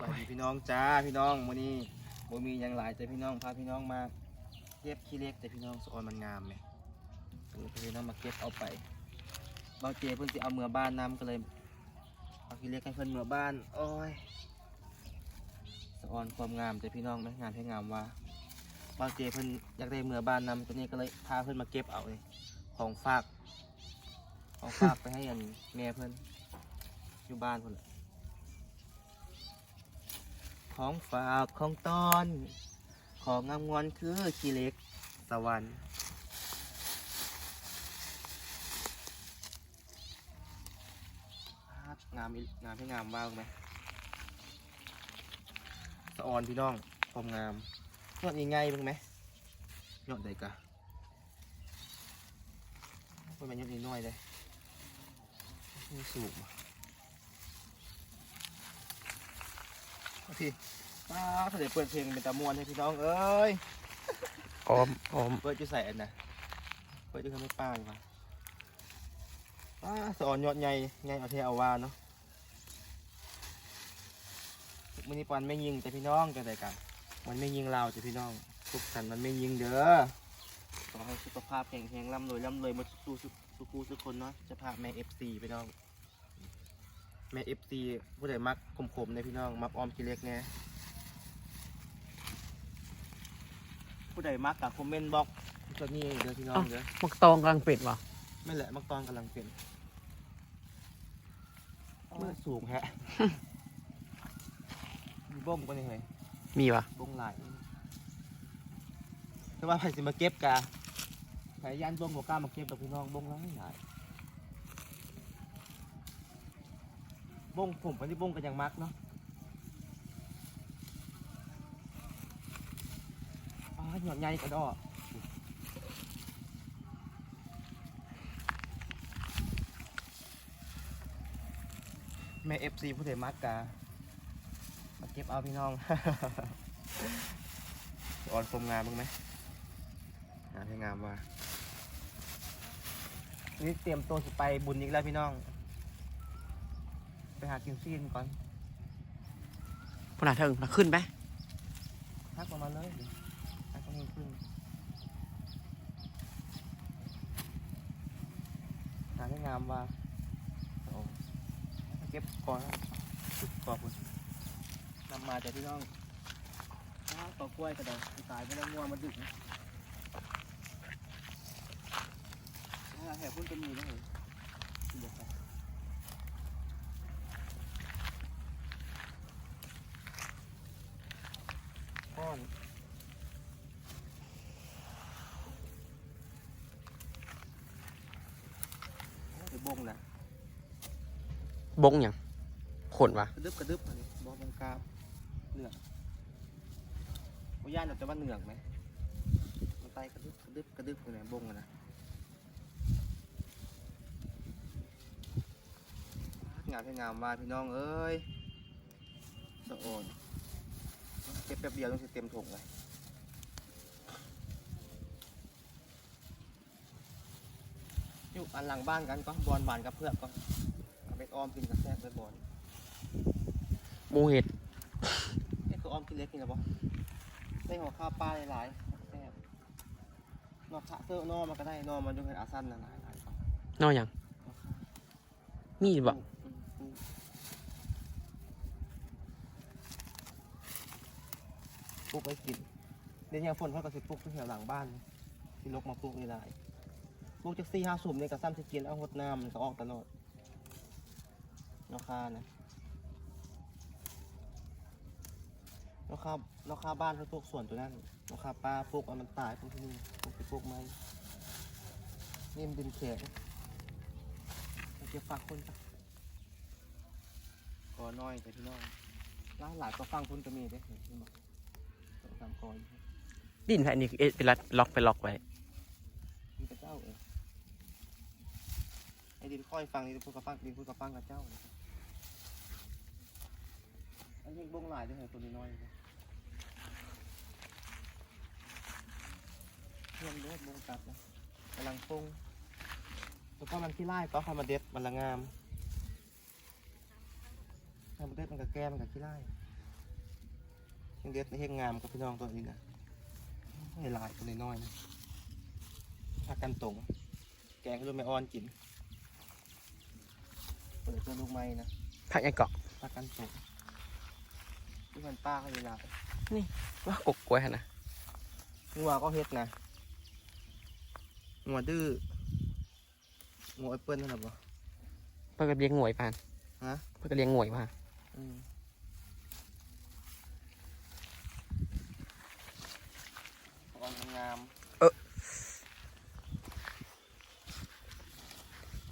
สวัสดีพี่น้องจ้าพี่น้องมื้อนี้บ่มีหยังหลายแต่พี่น้องพาพี่น้องมาเก็บขี้เล็กแต่พี่น้องสะออนมันงามแหมก็เลยพาพี่น้องมาเก็บเอาไปบางเจเพิ่นสิเอาเมื่อบ้านนํก็เลยเอาขี้เล็กให้เพิ่นเมื่อบ้านโอ้ยสะออนความงามแต่พี่น้องนะงามให้งามว่าบางเจเพิ่นอยากได้เมื่อบ้านนํตัวนี้ก็เลยพาเพิ่นมาเก็บเอาเลยของฝากของฝากไปให้อันแม่เพิ่นอยู่บ้านเพุ่นแหละ ของฝากของตอน ของงามงอนคือขี้เหล็กสวรรค์งามงามให้งามบ้างไหมสะออนพี่น้องความงามยอดยังไงบ้างไหมยอดใดกะว่ามันยอดนี้น้อยเลยสูงว่ะเอา พี่ป้าถ้าเดี๋ยวเปิดเพลงเป็นตะมวนให้พี่น้องเอ้ยออมออมเปิดจะใส่อันนะเปิดจะทำให้ป้าดีกว่าป้าสอนยอดใหญ่ใหญ่เอาเทเอาว่าเนาะมันนี้ปันไม่ยิงแต่พี่น้องจะได้กัน มันไม่ยิงเราแต่พี่น้อง ทุกสันมันไม่ยิงเด้อขอให้สุขภาพแข็งแรงร่ำรวยร่ำรวยหมาสู้สุสุขูสุกคนเนาะจะพาแม่เอฟซีพี่น้อง แม่เอฟซีผู้ใดมักขมๆในพี่น้อง มักออมกิเล็กไงผู้ใดมักกับคอมเมนต์บล็อกตัวนี้เด้อพี่น้องเด้อมักตองกำลังเป็ดว่ะไม่แหละมักตอนกำลังเป็นเมื่อสูงฮะมีบ้งปะเนี่ยเฮ้ยมีว่ะบ้งหลายแต่ว่าไผ่สิมาเก็บกะไผ่ย่านบ้งบอกกล้ามาเก็บกับพี่น้องบ้งหลายหลาย บ้งผมคนที่บ้งกันยังมักเนาะอ๋อหยอดใหญ่กระดอแม่เอฟซีผู้ใดมักกะมาเก็บเอาพี่น้องออนชมงานบ้างไหมงาให้งามว่านี่เตรียมตัวสิไปบุญอีกแล้วพี่น้อง ไปหากินซีนก่อนพนาเถิงมาขึ้นไหมทักประมาณเลยทักประมาณขึ้นหาให้งามว่าโอ้เก็บก่อนสุดก่อนคุณนำมาจากพี่น้องอ้าวต่อกล้วยกระดองตายไม่ได้ง่วงมาดึกนะอ่าแหบพุ่นจะมีนะเหรอเดี๋ยวไปก้อน หรือ บงนะบงอย่างขนว่ะกระดึบกระดึบอันนี้บอกบงกราบเหนือกว่าย่านเราจะว่าเหนือกไหมมันไตกระดึบกระดึบกระดึบอยู่ไหนบงอะนะงามให้งามว่าพี่น้องเอ้ยสะโอนเก็บแป๊บเดียวต้องเต็มถุงเลย อยู่อันหลังบ้านกันก็บอลบานกับเพื่อนก็เอาไปออมกินกับแซ่บไปบอลหมูเห็ดนี่คือออมกินเล็กนี่นะบอได้หัวข้าวปลาหลายๆแซ่บนอกข้าเสื้อนอมันก็ได้นอมันด้วยอาสั้นนะหลายหลายๆครับนอกอย่างมีบ่อืมอืมปลูกไปกินเดี๋ยวยังฝนเขาก็สิปลูกที่แถวหลังบ้านที่ลกมาปลูกนี่หลายป ลูกจากสี่ห้าสุ่มเนี่ยก็ซ้ำจะกินเอาหดน้ำมันก็ออกตลอดนอกคานะนอกคานอกคาบ้านเขาปลูกสวนตัวนั้นนอกคาปลาปลูกเอามันตายปลูกที่นี่ปลูกไปปลูกไม้นี่มันเป็นแขกเอาเก็บฝากคนจ้ะกอน้อยแต่พี่น้องร้านหลายก็ฟังพุ่นก็มีเด้เห็นไหมสองสามกอนดินแผ่นนี้เอ๊ะเป็นรัดล็อกไปล็อกไว้มีแต่เจ้าเอง ไอ้ดินค่อยฟังดินพูดกับฟังดินพูดกับฟังกับเจ้านะครับอันนี้บงหลายด้วยเหรอตัวนี้น้อยเลยเพื่อนเลือดบงกลับนะกำลังปรุงแล้วก็มันที่ไล่ก็คามาเด็ดมันละงามคามาเด็ดมันกับแก้มันกับที่ไล่ยังเด็ดในเฮงงามกับพี่น้องตัวนี้นะให้หลายตัวน้อยๆนะผักกันตรงแกงให้ลูกไม่อ่อนกิน ปิดตัวลูกไม้นะผักยังเกาะผักกันตรงที่มันป้าเขาเวลาว่ากกกล้วยหั่นนะงัวก็เฮ็ดนะงัวดื้องัวแอปเปิ้ลนั่นหรอปะเพื่อก็เลี้ยงงวยผ่านฮะ เพื่อก็เลี้ยงงวยผ่านอืมอ่อนงาม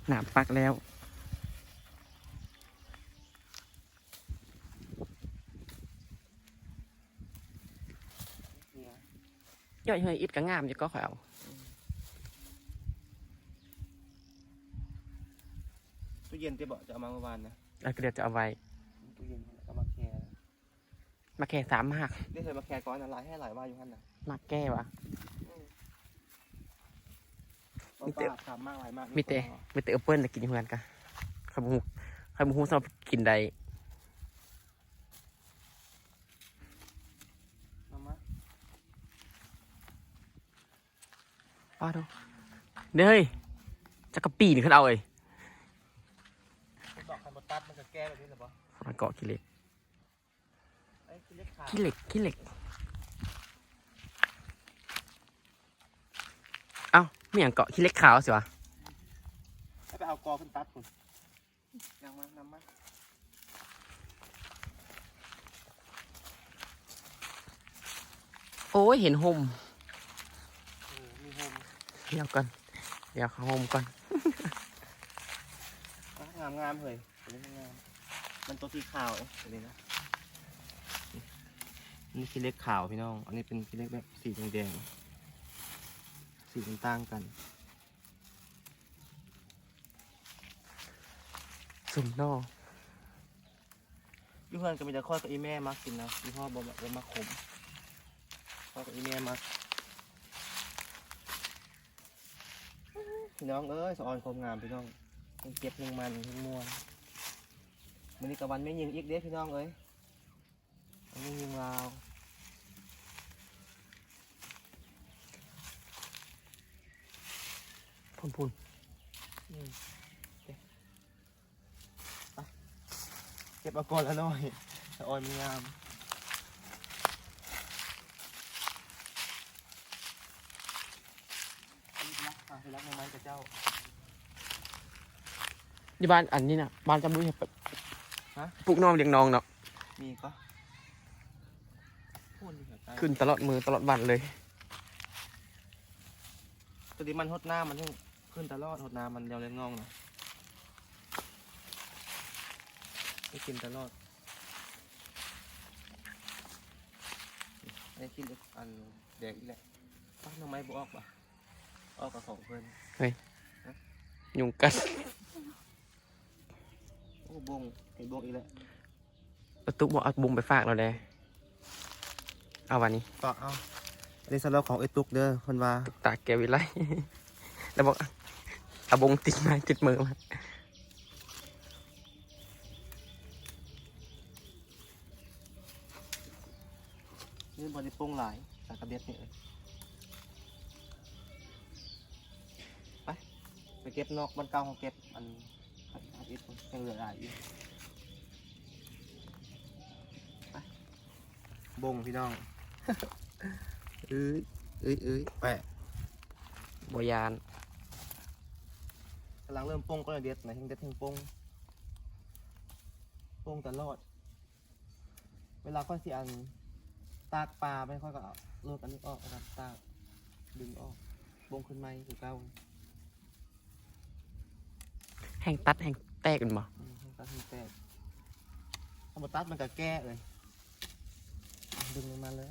หนามปักแล้ว เนี่ย ย่อยเฮยอิดก็งามอยู่ก็ขอยเอาตู้เย็นที่บอกจะเอามาเมื่อวานนะแล้วก็เดี๋ยวจะเอาไว้ตู้เย็นเอามาแคร์มาแค่สามหักได้เคยมาแคร์ก้อนอะไรให้หลายว่าอยู่หั่นน่ะมาแก้วะป้ามีแต่ป้าถามมากหลายมากมีแต่มีแต่แอปเปิ้ลน่ะกินอยู่เหมือนกันขบุหูขบุหูสำหรับกินได้ เอามา ป้าดูเด้อเฮ้ยจะกระปีนี่ขึ้นเอาเอ้ยดอกคันบตัดมันจะแก้แบบนี้หรือเปล่ามาเกาะขี้เหล็กไอ้ยคือเล็กขาดขี้เหล็กขี้เหล็กเอ้าไม่อย่างเกาะขี้เหล็กขาวสิวะให้ไปเอากอขึ้นตัดคุณนำมานำมาโอ้ยเห็นห่มเออมีโฮม เดี๋ยวก่อนเดี๋ยวเขาห่มก่อนอะงามงามๆเลยตัวนี้งามมันตัวสีขาวเอ้ยตัวนี้นะนี่คือเล็กขาวพี่น้อง อันนี้เป็นคือเล็กแบบสีแดงๆสีมันต่างกันสุ่มนอกอยูเพื่อนก็มีแต่ข้อยกับอีแม่มักกินนะพี่พ่อบอกว่าบ่มาขมข้อยกับอีแม่มัก พี่น้องเอ้ยสะออนความงามพี่น้องยังเก็บยังมันยังม่วนมันนี้กับวันไม่ยิงอีกเด้พี่น้องเอ้ยมันไม่ยิงลาวพุ่นพุ่นอืมเก็บไปเก็บเอาก่อนแล้วหน่อยสะออนมันงามรีบรัก ค่ะไปรักในไม้กับเจ้าที่บ้านอันนี้น่ะบ้านจำรู้แบบฮะปลูกน้องเลี้ยงน้องเนาะมีก็พูดดีกว่าขึ้นตลอดมือตลอดวันเลยตัวนี้มันหดหน้ามันต้องขึ้นตลอดหดหน้ามันเดียวเล่นงองนะไม่กินตลอดไอ้กินอันแดงอีกแหละป้าทำไมบออกปะ ออกกับของเพื่อนยุงกัดโอ้บงไอ้บงอีกแล้วประตูบอกเอาบุงไปฝากเราเลยเอาวันนี้ต่อเอาอันนี้สำหรับของไอ้ตุกเด้อคนว่าตากแกวิไลแล้วบอกเอาบงติดไม้ติดมือมานี่บอดี้โป้งหลายสากระเด็ดเนี่ยเอ้ยไป ไปเก็บนอกบ้านเก่าของเก็บอันอันอีกยังเหลือหลายอยู่บงพี่น้อง เอ้ยเอ้ยเอ้ยแปะบยานกำลังเริ่มโป้งก็เลยเด็ดนะทิ้งเด็ดทิ้งโป้งโป้งตลอด เวลาค่อยสิอันตากปลาไม่ค่อยก็เอาเลิกอันนี้ออกนะครับตากดึงออกโป้งขึ้นไหมคือเก้า แห้งตัดแห้งแตกกันบ่อืมตัดทิ้งแตกถ้ามาตัดมันก็แก้เลย ดึงลงมาเลย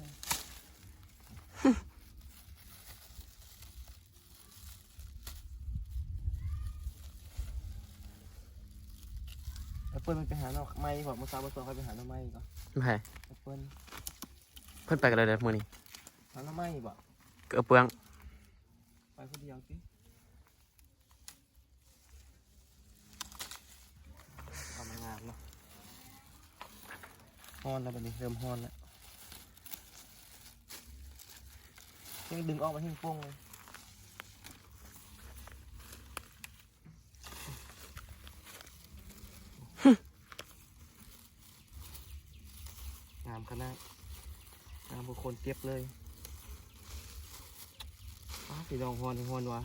แอปเปิ้ลมันไปหาหน่อไม้ก่อนเมื่อเช้าเมื่อสองค่อยไปหาหน่อไม้ก่อนไม่ใช่แอปเปิ้ลเพิ่นไปกันเลยเด้อมือนี้หาหน่อไม้บ่เกือบเปลืองไปคนเดียวสิ ฮอนแล้วแบบนี้เริ่มฮอนแล้วยังดึงออกมาที่พวงเลยงามขนาดงามบุคคลเจ็บเลยพี่องฮอนฮอนวะ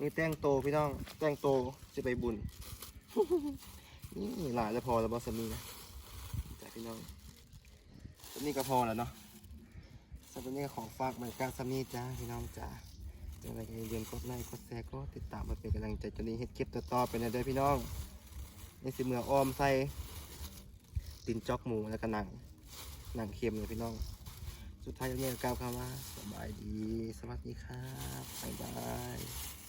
นี่แต่งโตพี่น้อง แต่งโตจะไปบุญ นี่หลายแล้วพอแล้วบอสมีนะแต่พี่น้องตัวนี้ก็พอแล้วเนาะสำหรับตัวนี้ของฝากเหมือนกันสามีจ้าพี่น้องจ้าจังไรก็อย่าลืมกดไลค์กดแชร์ก็ติดตามมาเป็นกำลังใจจนนี้เฮ็ดคลิปต่อๆไปนะเด้อพี่น้องนี่สิเมืออ้อมใส่ตินจอกหมูแล้วก็หนังหนังเค็มเลยพี่น้อง สุดท้ายเนี่ยกล่าวคำว่าสบายดี สวัสดีครับบ๊ายบาย